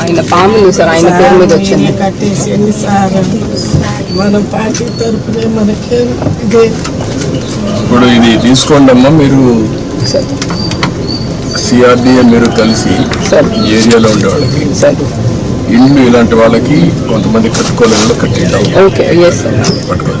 ఆయన పాములు సార్ ఆయన పేరు మీద వచ్చింది. కట్టేసి ఎన్నిసార్లు మన పార్టీ తరఫునే మనకి ఇదే. ఇప్పుడు ఇది తీసుకోండి అమ్మా మీరు సార్. సిఆర్డిఏ మీరు కలిసి సార్. ఈ ఏరియాలో ఉండే వాళ్ళకి సార్. ఇల్లు ఇలాంటి వాళ్ళకి కొంతమంది కట్టుకోలేకుండా కట్టిద్దాం పట్టుకోవాలి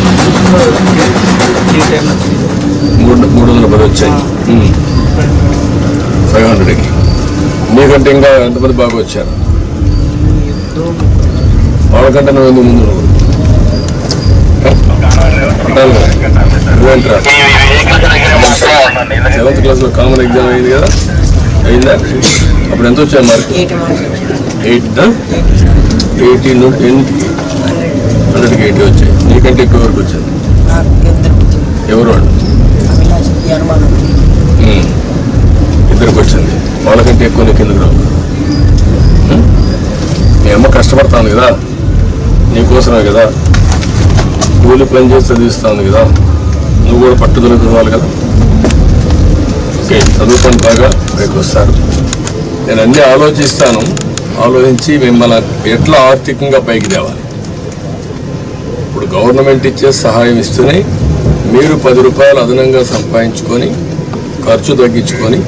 మూడు మూడు వందల పది వచ్చాయి ఫైవ్ హండ్రెడ్కి మీకంటే ఇంకా ఎంతమంది బాగా వచ్చారు? వాళ్ళకంటే నువ్వు ఎందుకు ముందు సెవెంత్ క్లాస్లో కామన్ ఎగ్జామ్ అయింది కదా? అయిందా? అప్పుడు ఎంత వచ్చాయి మార్క్ ఎయిట్ ఎయిటీ హండ్రెడ్కి ఎయిటీ వచ్చాయి. నీకంటే ఎక్కువ వరకు వచ్చింది ఎవరు వాళ్ళు? ఇద్దరికి వచ్చింది. వాళ్ళకంటే ఎక్కువ నీకు ఎందుకు రావు? మీ అమ్మ కష్టపడతాను కదా? నీకోసమే కదా? కూలి పని చేసి చదివిస్తాను కదా? నువ్వు కూడా పట్టుదల చదవాలి కదా? ఓకే చదువుకొని బాగా పైకి వస్తారు. నేను అన్నీ ఆలోచిస్తాను. ఆలోచించి మిమ్మల్ని ఎట్లా ఆర్థికంగా పైకి తేవాలి? ఇప్పుడు గవర్నమెంట్ ఇచ్చే సహాయం ఇస్తూనే మీరు పది రూపాయలు అదనంగా సంపాదించుకొని ఖర్చు తగ్గించుకొని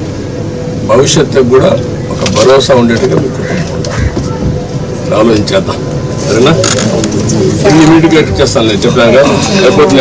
భవిష్యత్తుకు కూడా ఒక భరోసా ఉండేట్టుగా మీకు ఆలోచించేద్దాం. సరేనా? ఇమీడియట్గా చేస్తాను నేను చెప్పాను కదా. లేకపోతే